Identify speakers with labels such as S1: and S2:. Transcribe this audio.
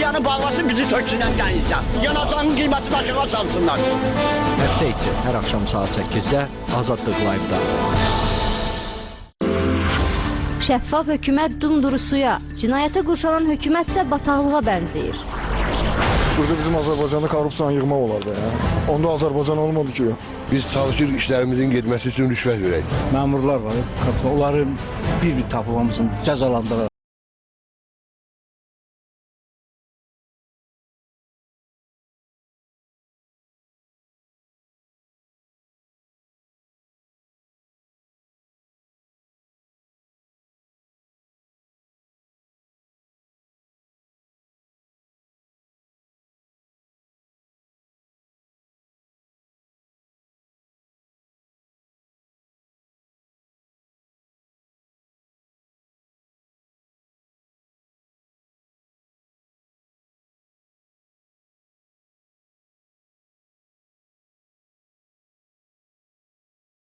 S1: Rusiyanı bağlasın bizi töksünən dənizdən. Yanacağın qiyməti aşağı salsınlar.
S2: Həftə içi hər axşam saat 8-də Azadlıq Live-da.
S3: Şəffaf hökumət dumduru suya, cinayətə qurşanan hökumətsə bataqlığa bənzəyir.
S4: Burada bizim Azərbaycanda korrupsiyanı yığmaq olardı ya. Onda Azərbaycan olmadı ki.
S5: Biz çalışırıq işlərimizin getməsi üçün rüşvət verək.
S6: Məmurlar var, onların bir-bir tapılmamızın cəzalandırılır.